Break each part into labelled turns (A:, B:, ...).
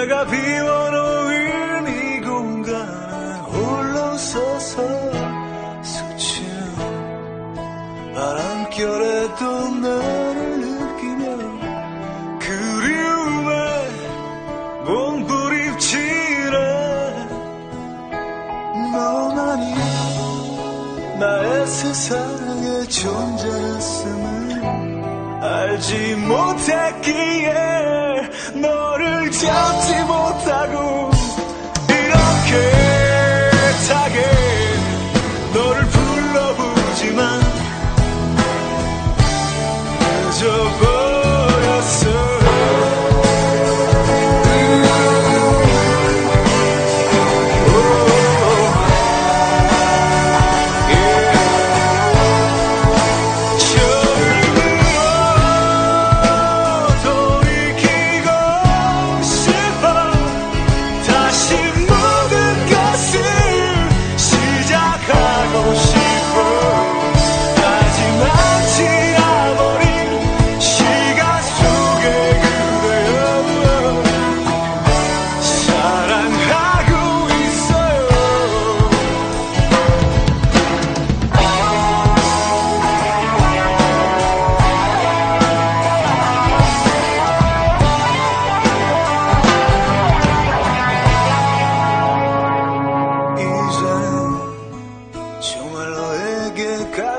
A: 내가 비워놓은 이 공간에 홀로 서서 스치는 바람결에도 너를 느끼며 그리움에 몸부림치네 너만이 나의 세상에 존재했음을 알지 못했기에 너를 잡지 못하고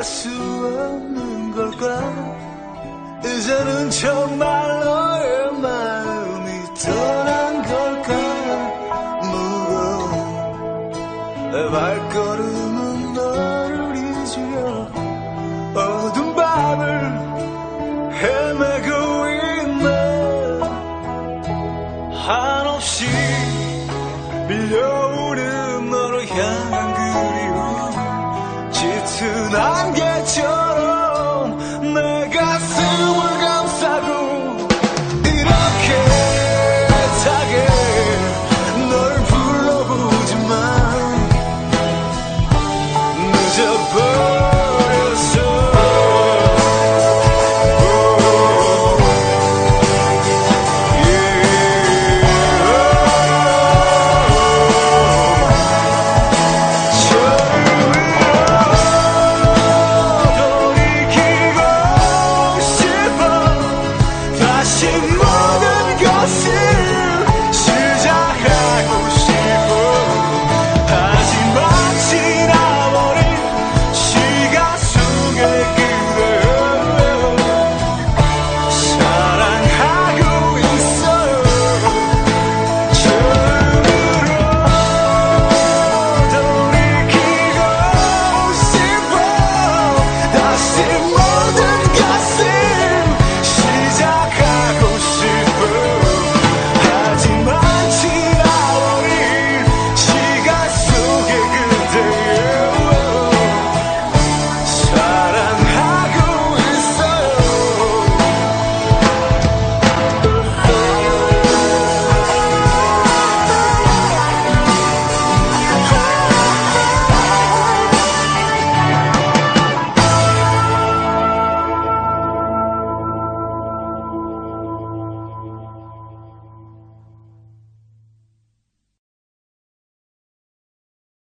A: 수 없는 걸까? 이제는 정말 너의 마음이 떠난 걸까? 무거운 내 발걸음은 너를 잊으려 어두운 밤을 헤매고 있네. 한없이 밀려 같은 안개처럼 내 가슴 Sit